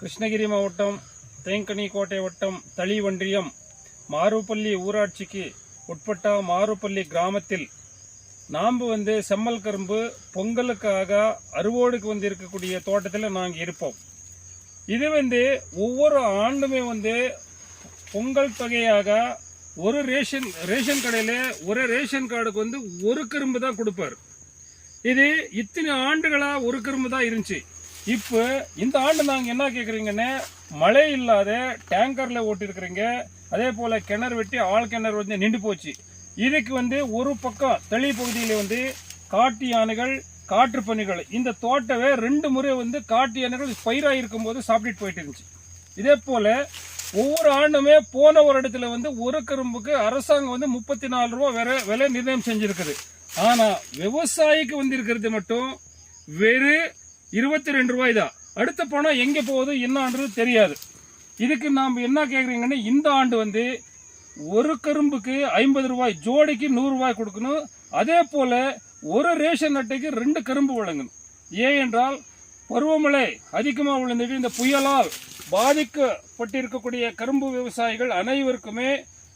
கிருஷ்ணகிரி மாவட்டம் தேங்கனி கோட்டை வட்டம் தளி ஒன்றியம் மாருப்பள்ளி ஊராட்சிக்கு உட்பட்ட மாருப்பள்ளி கிராமத்தில் நாம் வந்து செம்மல் கரும்பு பொங்கலுக்காக அறுவோடுக்கு வந்து இருக்கக்கூடிய தோட்டத்தில் நாங்கள் இருப்போம். இது வந்து ஒவ்வொரு ஆண்டுமே வந்து பொங்கல் தொகையாக ஒரு ரேஷன் ரேஷன் கடையில் ஒரு ரேஷன் கார்டுக்கு வந்து ஒரு கரும்பு தான் கொடுப்பார். இது இத்தனை ஆண்டுகளாக ஒரு கரும்பு தான் இருந்துச்சு. இப்போ இந்த ஆண்டு நாங்கள் என்ன கேட்குறீங்கன்னு மழை இல்லாத டேங்கரில் ஓட்டிருக்கிறீங்க. அதே போல் கிணறு வெட்டி ஆள் கிணறு வந்து நின்று போச்சு. இதுக்கு வந்து ஒரு பக்கம் தளி பகுதியில் வந்து காட்டு யானைகள் காற்று பணிகள் இந்த தோட்டவே ரெண்டு முறை வந்து காட்டு யானைகள் பயிராக இருக்கும்போது சாப்பிட்டுட்டு போயிட்டு இருந்துச்சு. இதே போல் ஒவ்வொரு ஆண்டுமே போன ஒரு இடத்துல வந்து ஒரு கரும்புக்கு அரசாங்கம் வந்து முப்பத்தி நாலு ரூபா வேற விலை நிர்ணயம் செஞ்சுருக்குது. ஆனால் விவசாயிக்கு வந்து இருக்கிறது மட்டும் வெறும் இருபத்தி ரெண்டு ரூபாய் தான் அடுத்த பணம் எங்கே போகுது என்னன்றது தெரியாது. இதுக்கு நாம் என்ன கேட்குறீங்கன்னா இந்த ஆண்டு வந்து ஒரு கரும்புக்கு ஐம்பது ரூபாய் ஜோடிக்கு நூறுரூவாய் கொடுக்கணும். அதே போல் ஒரு ரேஷன் அட்டைக்கு ரெண்டு கரும்பு வழங்கணும். ஏன் என்றால் பருவமழை அதிகமாக விழுந்துட்டு இந்த புயலால் பாதிக்கப்பட்டிருக்கக்கூடிய கரும்பு விவசாயிகள் அனைவருக்குமே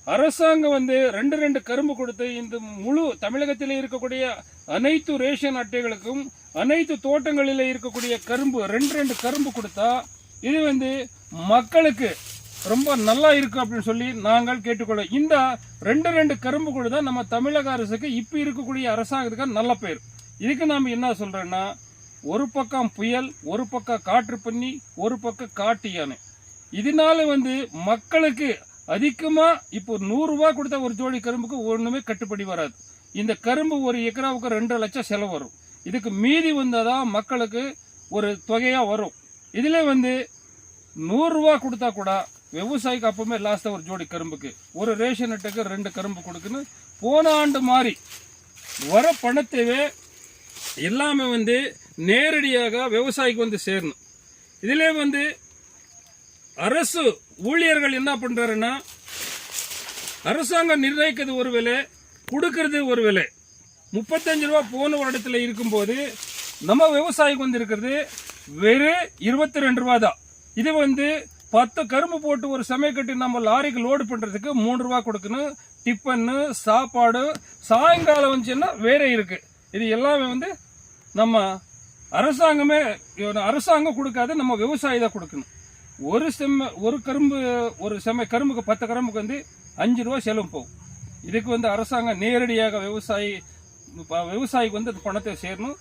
அரசாங்கம் வந்து ரெண்டு ரெண்டு கரும்பு கொடுத்து இந்த முழு தமிழகத்தில் இருக்கக்கூடிய அனைத்து ரேஷன் அட்டைகளுக்கும் அனைத்து தோட்டங்களில் இருக்கக்கூடிய கரும்பு ரெண்டு ரெண்டு கரும்பு கொடுத்தா இது வந்து மக்களுக்கு ரொம்ப நல்லா இருக்கும் அப்படின்னு சொல்லி நாங்கள் கேட்டுக்கொள்வோம். இந்த ரெண்டு ரெண்டு கரும்பு கொடுத்தா நம்ம தமிழக அரசுக்கு இப்போ இருக்கக்கூடிய அரசாங்கத்துக்கு நல்ல பேர். இதுக்கு நாம் என்ன சொல்கிறோன்னா ஒரு பக்கம் புயல் ஒரு பக்கம் காற்று பண்ணி ஒரு பக்கம் காட்டு யானை. இதனால வந்து மக்களுக்கு அதிகமாக இப்போ நூறுரூவா கொடுத்த ஒரு ஜோடி கரும்புக்கு ஒன்றுமே கட்டுப்படி வராது. இந்த கரும்பு ஒரு ஏக்கராவுக்கு ரெண்டு லட்சம் செலவு வரும். இதுக்கு மீதி வந்தால் தான் மக்களுக்கு ஒரு தொகையாக வரும். இதில் வந்து நூறுரூவா கொடுத்தா கூட விவசாயிக்கு அப்பவுமே லாஸ்ட்டாக ஒரு ஜோடி கரும்புக்கு. ஒரு ரேஷன் அட்டைக்கு ரெண்டு கரும்பு கொடுக்கணும் போன ஆண்டு மாதிரி வர பணத்தைவே எல்லாமே வந்து நேரடியாக விவசாயிக்கு வந்து சேரணும். இதிலே வந்து அரசு ஊழியர்கள் என்ன பண்ணுறாருன்னா அரசாங்கம் நிர்ணயிக்கிறது ஒரு விலை கொடுக்கறது ஒரு விலை. முப்பத்தஞ்சு ரூபா போன வருடத்துல இருக்கும்போது நம்ம விவசாயிக்கு வந்து இருக்கிறது வெறும் இருபத்தி ரெண்டு ரூபா தான் இது வந்து பத்து கரும்பு போட்டு ஒரு சமயக்கட்டு நம்ம லாரிக்கு லோடு பண்ணுறதுக்கு மூணு ரூபா கொடுக்கணும். டிஃபன்னு சாப்பாடு சாயங்காலம் வந்துச்சுன்னா வேற இருக்கு. இது எல்லாமே வந்து நம்ம அரசாங்கமே அரசாங்கம் கொடுக்காது நம்ம விவசாயி தான் கொடுக்கணும். ஒரு செம்ம ஒரு கரும்பு ஒரு செம்ம கரும்புக்கு பத்து கரும்புக்கு வந்து அஞ்சு ரூபா செலவு போகும். இதுக்கு வந்து அரசாங்கம் நேரடியாக விவசாயி விவசாயிக்கு வந்து அந்த பணத்தை சேரணும்.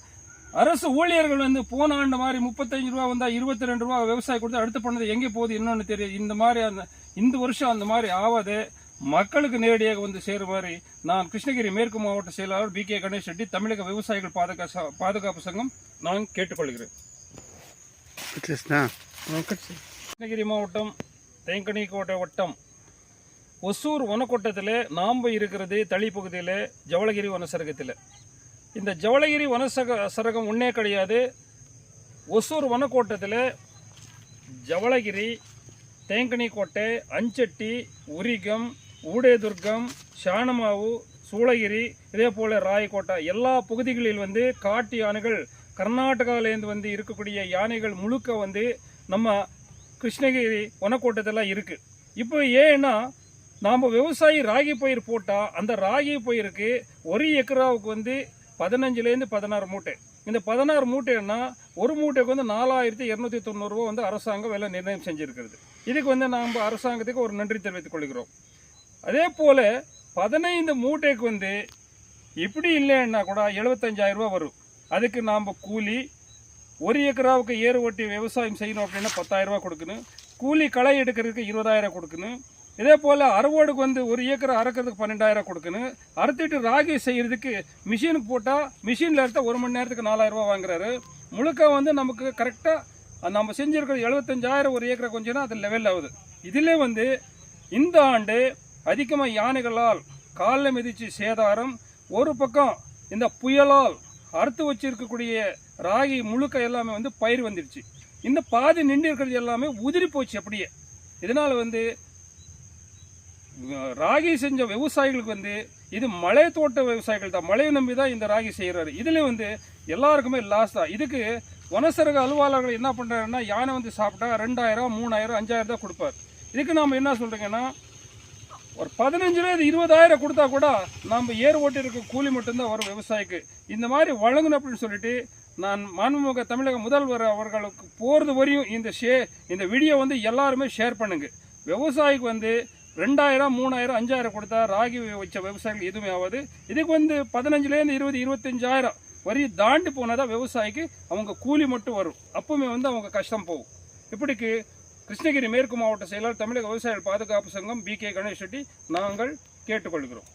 அரசு ஊழியர்கள் வந்து போன ஆண்டு மாதிரி முப்பத்தஞ்சு ரூபா வந்தா இருபத்தி ரெண்டு ரூபா விவசாயி கொடுத்து அடுத்த பணத்தை எங்கே போகுது என்னன்னு தெரியாது. இந்த மாதிரி அந்த இந்த வருஷம் அந்த மாதிரி ஆகாது மக்களுக்கு நேரடியாக வந்து சேர மாதிரி நான் கிருஷ்ணகிரி மேற்கு மாவட்ட செயலாளர் பி கே கணேஷ் ரெட்டி தமிழக விவசாயிகள் பாதுகா பாதுகாப்பு சங்கம் நான் கேட்டுக்கொள்கிறேன். கிருஷ்ணா. கிருஷ்ணகிரி மாவட்டம் தேங்கனி கோட்டை வட்டம் ஒசூர் வனக்கோட்டத்தில் நாம் இருக்கிறது தளி பகுதியில் ஜவளகிரி வனசரகத்தில். இந்த ஜவளகிரி வனசக சரகம் ஒன்றே கிடையாது. ஒசூர் வனக்கோட்டத்தில் ஜவளகிரி தேங்கனி கோட்டை அஞ்சட்டி உரிகம் ஊடேதுர்கம் ஷானமாவு சூளகிரி இதே போல் ராயக்கோட்டை எல்லா பகுதிகளில் வந்து காட்டு யானைகள் கர்நாடகாவிலேருந்து வந்து இருக்கக்கூடிய யானைகள் முழுக்க வந்து நம்ம கிருஷ்ணகிரி வனக்கோட்டத்தில் இருக்குது இப்போ ஏன்னா நாம் விவசாயி ராகி பயிர் போட்டால் அந்த ராகி பயிருக்கு ஒரு ஏக்கராவுக்கு வந்து பதினஞ்சுலேருந்து பதினாறு மூட்டை. இந்த பதினாறு மூட்டைன்னா ஒரு மூட்டைக்கு வந்து நாலாயிரத்தி இரநூத்தி தொண்ணூறுரூவா வந்து அரசாங்கம் விலை நிர்ணயம் செஞ்சுருக்கிறது. இதுக்கு வந்து நாம் அரசாங்கத்துக்கு ஒரு நன்றி தெரிவித்துக் கொள்கிறோம். அதே போல் பதினைந்து மூட்டைக்கு வந்து இப்படி இல்லைன்னா கூட எழுபத்தஞ்சாயிரரூபா வரும். அதுக்கு நாம் கூலி ஒரு ஏக்கராவுக்கு ஏறு ஓட்டி விவசாயம் செய்யணும் அப்படின்னா பத்தாயிரரூபா கொடுக்கணும். கூலி களை எடுக்கிறதுக்கு இருபதாயிரம் கொடுக்கணும். இதே போல் அறுவோடுக்கு வந்து ஒரு ஏக்கர் அறுக்கிறதுக்கு பன்னெண்டாயிரம் கொடுக்கணும் அறுத்துட்டு ராகி செய்கிறதுக்கு மிஷினுக்கு போட்டால் மிஷினில் எடுத்தால் ஒரு மணி நேரத்துக்கு நாலாயிரம் வாங்குறாரு. முழுக்க வந்து நமக்கு கரெக்டாக நம்ம செஞ்சுருக்கிற எழுபத்தஞ்சாயிரம் ஒரு ஏக்கரை கொஞ்சம்னா அது லெவல் ஆகுது. இதிலே வந்து இந்த ஆண்டு அதிகமாக யானைகளால் காலில் மிதிச்சு சேதாரம் ஒரு பக்கம் இந்த புயலால் அறுத்து வச்சிருக்கக்கூடிய ராகி முழுக்க எல்லாமே வந்து பயிர் வந்துடுச்சு. இந்த பாதி நின்று இருக்கிறது எல்லாமே உதிரி போச்சு அப்படியே. இதனால் வந்து ராகி செஞ்ச விவசாயிகளுக்கு வந்து இது மலை தோட்ட விவசாயிகள் தான். மழையை நம்பி தான் இந்த ராகி செய்கிறாரு இதுலேயும் வந்து எல்லாருக்குமே லாஸ் தான். இதுக்கு வனசரக அலுவலர்கள் என்ன பண்ணுறாருன்னா யானை வந்து சாப்பிட்டா ரெண்டாயிரம் மூணாயிரம் அஞ்சாயிரம் தான் கொடுப்பார். இதுக்கு நாம் என்ன சொல்கிறீங்கன்னா ஒரு பதினஞ்சுலேருந்து இருபதாயிரம் கொடுத்தா கூட நம்ம ஏர் ஓட்டி இருக்க கூலி மட்டும்தான் வரும் விவசாயிக்கு. இந்த மாதிரி வழங்கணும் அப்படின்னு சொல்லிட்டு நான் மாண்புமிகு தமிழக முதல்வர் அவர்களுக்கு போகிறது வரையும் இந்த ஷே இந்த வீடியோ வந்து எல்லாருமே ஷேர் பண்ணுங்கள் விவசாயிக்கு வந்து ரெண்டாயிரம் மூணாயிரம் அஞ்சாயிரம் கொடுத்தா ராகி வச்ச விவசாயிகள் எதுவுமே ஆகாது. இதுக்கு வந்து பதினஞ்சுலேருந்து இருபது இருபத்தஞ்சாயிரம் வரி தாண்டி போனால் விவசாயிக்கு அவங்க கூலி மட்டும் வரும். அப்பவுமே வந்து அவங்க கஷ்டம் போகும். இப்படிக்கு கிருஷ்ணகிரி மேற்கு மாவட்ட செயலாளர் தமிழக விவசாயிகள் பாதுகாப்பு சங்கம் பி கே கணேஷ் ரெட்டி நாங்கள் கேட்டுக்கொள்கிறோம்.